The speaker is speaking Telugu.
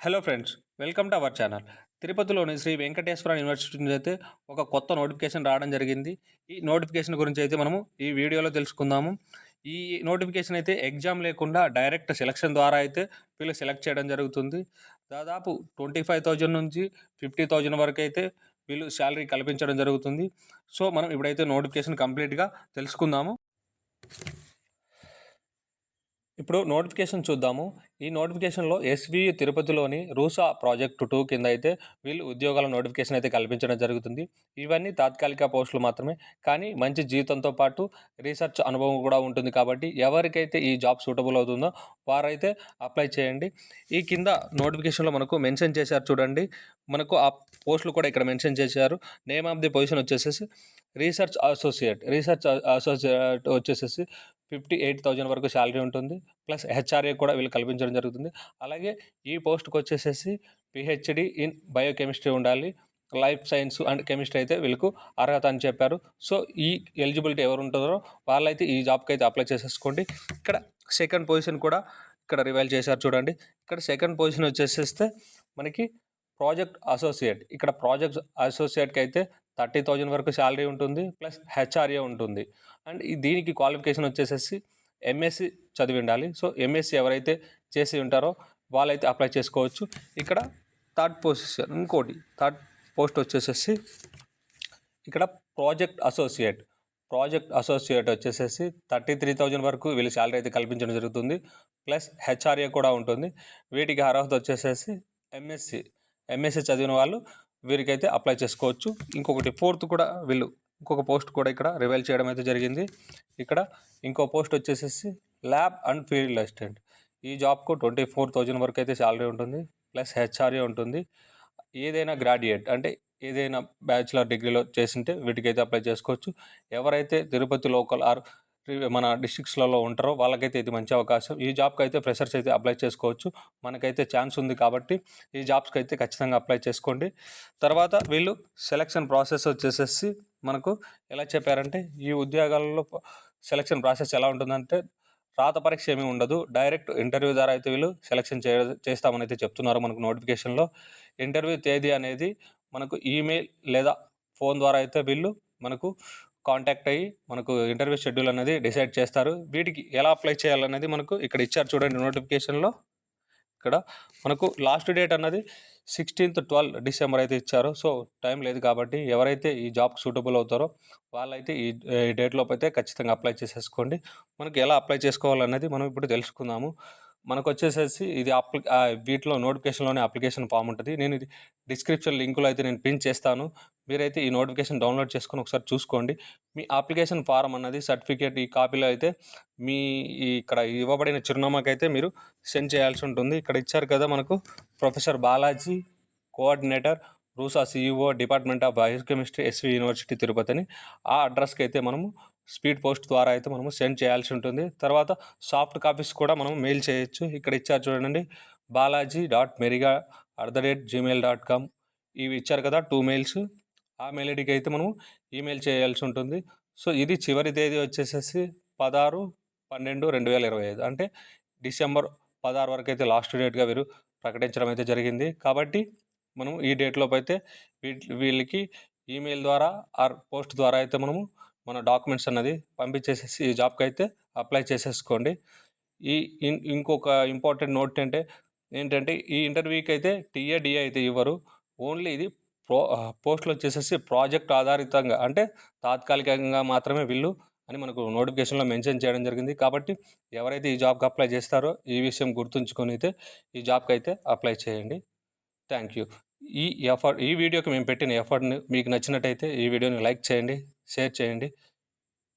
Hello friends welcome to our channel తిరుపతిలోని శ్రీ వెంకటేశ్వర యూనివర్సిటీ నుంచి అయితే ఒక కొత్త నోటిఫికేషన్ రావడం జరిగింది. ఈ నోటిఫికేషన్ గురించి అయితే మనము ఈ వీడియోలో తెలుసుకుందాము. ఈ నోటిఫికేషన్ అయితే ఎగ్జామ్ లేకుండా డైరెక్ట్ సెలక్షన్ ద్వారా అయితే వీళ్ళు సెలెక్ట్ చేయడం జరుగుతుంది. దాదాపు ట్వంటీ ఫైవ్ థౌజండ్ నుంచి ఫిఫ్టీ థౌజండ్ వరకు అయితే వీళ్ళు శాలరీ కల్పించడం జరుగుతుంది. సో మనం ఇప్పుడైతే నోటిఫికేషన్ కంప్లీట్గా తెలుసుకుందాము. ఇప్పుడు నోటిఫికేషన్ చూద్దాము. ఈ నోటిఫికేషన్లో ఎస్వి తిరుపతిలోని రూసా ప్రాజెక్టు టూ కింద అయితే వీళ్ళు ఉద్యోగాల నోటిఫికేషన్ అయితే కల్పించడం జరుగుతుంది. ఇవన్నీ తాత్కాలిక పోస్టులు మాత్రమే. కానీ మంచి జీతంతో పాటు రీసెర్చ్ అనుభవం కూడా ఉంటుంది కాబట్టి ఎవరికైతే ఈ జాబ్ సూటబుల్ అవుతుందో వారైతే అప్లై చేయండి. ఈ కింద నోటిఫికేషన్లో మనకు మెన్షన్ చేశారు చూడండి. మనకు ఆ పోస్టులు కూడా ఇక్కడ మెన్షన్ చేశారు. నేమ్ ఆఫ్ ది పొజిషన్ వచ్చేసేసి రీసెర్చ్ అసోసియేట్ రీసెర్చ్ అసోసియేట్ వచ్చేసేసి ఫిఫ్టీ ఎయిట్ థౌజండ్ వరకు శాలరీ ఉంటుంది. ప్లస్ హెచ్ఆర్ఏ కూడా వీళ్ళు కల్పించడం జరుగుతుంది. అలాగే ఈ పోస్ట్కి వచ్చేసేసి పిహెచ్డి ఇన్ బయోకెమిస్ట్రీ ఉండాలి. లైఫ్ సైన్స్ అండ్ కెమిస్ట్రీ అయితే వీళ్ళకు అర్హత అని చెప్పారు. సో ఈ ఎలిజిబిలిటీ ఎవరు ఉంటుందో వాళ్ళైతే ఈ జాబ్కి అయితే అప్లై చేసేసుకోండి. ఇక్కడ సెకండ్ పొజిషన్ కూడా ఇక్కడ రివైల్ చేశారు చూడండి. ఇక్కడ సెకండ్ పొజిషన్ వచ్చేసేస్తే మనకి ప్రాజెక్ట్ అసోసియేట్. ఇక్కడ ప్రాజెక్ట్ అసోసియేట్కి అయితే థర్టీ థౌజండ్ వరకు శాలరీ ఉంటుంది ప్లస్ హెచ్ఆర్ఏ ఉంటుంది. అండ్ ఈ దీనికి క్వాలిఫికేషన్ వచ్చేసేసి ఎంఎస్సి చదివి ఉండాలి. సో ఎంఎస్సి ఎవరైతే చేసి ఉంటారో వాళ్ళైతే అప్లై చేసుకోవచ్చు. ఇక్కడ థర్డ్ పొజిషన్ ఇంకోటి థర్డ్ పోస్ట్ వచ్చేసేసి ఇక్కడ ప్రాజెక్ట్ అసోసియేట్. ప్రాజెక్ట్ అసోసియేట్ వచ్చేసేసి థర్టీ త్రీ థౌజండ్ వరకు వీళ్ళు శాలరీ అయితే కల్పించడం జరుగుతుంది. ప్లస్ హెచ్ఆర్ఏ కూడా ఉంటుంది. వీటికి అర్హత వచ్చేసేసి ఎంఎస్సి. ఎంఎస్సీ చదివిన వాళ్ళు వీరికైతే అప్లై చేసుకోవచ్చు. ఇంకొకటి ఫోర్త్ కూడా వీళ్ళు ఇంకొక పోస్ట్ కూడా ఇక్కడ రివైల్ చేయడం అయితే జరిగింది. ఇక్కడ ఇంకో పోస్ట్ వచ్చేసేసి ల్యాబ్ అండ్ ఫీల్డ్ అసిస్టెంట్ ఈ జాబ్కు ట్వంటీ ఫోర్ థౌజండ్ వరకు అయితే శాలరీ ఉంటుంది ప్లస్ హెచ్ఆర్ఏ ఉంటుంది. ఏదైనా గ్రాడ్యుయేట్ అంటే ఏదైనా బ్యాచిలర్ డిగ్రీలో చేసింటే వీటికైతే అప్లై చేసుకోవచ్చు. ఎవరైతే తిరుపతి లోకల్ ఆర్ మన డిస్ట్రిక్ట్స్లలో ఉంటారో వాళ్ళకైతే ఇది మంచి అవకాశం. ఈ జాబ్కి అయితే ఫ్రెషర్స్ అయితే అప్లై చేసుకోవచ్చు. మనకైతే ఛాన్స్ ఉంది కాబట్టి ఈ జాబ్స్కి అయితే ఖచ్చితంగా అప్లై చేసుకోండి. తర్వాత వీళ్ళు సెలక్షన్ ప్రాసెస్ వచ్చేసేసి మనకు ఎలా చెప్పారంటే ఈ ఉద్యోగాలలో సెలక్షన్ ప్రాసెస్ ఎలా ఉంటుందంటే రాత పరీక్ష ఏమీ ఉండదు. డైరెక్ట్ ఇంటర్వ్యూ ద్వారా అయితే వీళ్ళు సెలక్షన్ చే చేస్తామని అయితే చెప్తున్నారు మనకు నోటిఫికేషన్లో. ఇంటర్వ్యూ తేదీ అనేది మనకు ఈమెయిల్ లేదా ఫోన్ ద్వారా అయితే వీళ్ళు మనకు కాంటాక్ట్ అయ్యి మనకు ఇంటర్వ్యూ షెడ్యూల్ అనేది డిసైడ్ చేస్తారు. వీటికి ఎలా అప్లై చేయాలనేది మనకు ఇక్కడ ఇచ్చారు చూడండి నోటిఫికేషన్లో. ఇక్కడ మనకు లాస్ట్ డేట్ అన్నది సిక్స్టీన్త్ ట్వెల్వ్ డిసెంబర్ అయితే ఇచ్చారు. సో టైం లేదు కాబట్టి ఎవరైతే ఈ జాబ్కి సూటబుల్ అవుతారో వాళ్ళైతే ఈ డేట్లోపు అయితే ఖచ్చితంగా అప్లై చేసేసుకోండి. మనకు ఎలా అప్లై చేసుకోవాలన్నది మనం ఇప్పుడు తెలుసుకుందాము. మనకు వచ్చేసేసి ఇది అప్లి వీటిలో నోటిఫికేషన్లోనే అప్లికేషన్ ఫామ్ ఉంటుంది. నేను ఇది డిస్క్రిప్షన్ లింకులో అయితే నేను పిన్ చేస్తాను. మీరైతే ఈ నోటిఫికేషన్ డౌన్లోడ్ చేసుకొని ఒకసారి చూసుకోండి. మీ అప్లికేషన్ ఫారం అన్నది సర్టిఫికేట్ ఈ కాపీలో అయితే మీ ఇక్కడ ఇవ్వబడిన చిరునామాకి అయితే మీరు సెండ్ చేయాల్సి ఉంటుంది. ఇక్కడ ఇచ్చారు కదా మనకు professor Balaji coordinator RUSA CEO department of biochemistry SV university Tirupati అని ఆ అడ్రస్కి అయితే మనము స్పీడ్ పోస్ట్ ద్వారా అయితే మనము సెండ్ చేయాల్సి ఉంటుంది. తర్వాత సాఫ్ట్ కాపీస్ కూడా మనం మెయిల్ చేయొచ్చు. ఇక్కడ ఇచ్చారు చూడండి Balaji dot మెరిగా at the rate Gmail dot com. ఇవి ఇచ్చారు కదా టూ మెయిల్స్. ఆ మెయిల్ ఐడికి అయితే మనం ఈమెయిల్ చేయాల్సి ఉంటుంది. సో ఇది చివరి తేదీ వచ్చేసేసి పదహారు పన్నెండు రెండు వేల ఇరవై ఐదు. అంటే డిసెంబర్ పదహారు వరకు అయితే లాస్ట్ డేట్గా వీరు ప్రకటించడం అయితే జరిగింది. కాబట్టి మనం ఈ డేట్లోపు అయితే వీళ్ళకి ఈమెయిల్ ద్వారా ఆర్ పోస్ట్ ద్వారా అయితే మనము మన డాక్యుమెంట్స్ అన్నది పంపించేసేసి ఈ జాబ్కి అయితే అప్లై చేసేసుకోండి. ఈ ఇంకొక ఇంపార్టెంట్ నోట్ అంటే ఏంటంటే ఈ ఇంటర్వ్యూకి అయితే టీఏడిఏ అయితే ఇవ్వరు. ఓన్లీ ఇది ప్రో పోస్టులు వచ్చేసేసి ప్రాజెక్ట్ ఆధారితంగా అంటే తాత్కాలికంగా మాత్రమే వీళ్ళు అని మనకు నోటిఫికేషన్లో మెన్షన్ చేయడం జరిగింది. కాబట్టి ఎవరైతే ఈ జాబ్కి అప్లై చేస్తారో ఈ విషయం గుర్తుంచుకొని అయితే ఈ జాబ్కి అయితే అప్లై చేయండి. థ్యాంక్ యూ ఈ ఎఫర్ట్ ఈ వీడియోకి మేము పెట్టిన ఎఫర్ట్ని మీకు నచ్చినట్టయితే ఈ వీడియోని లైక్ చేయండి షేర్ చేయండి.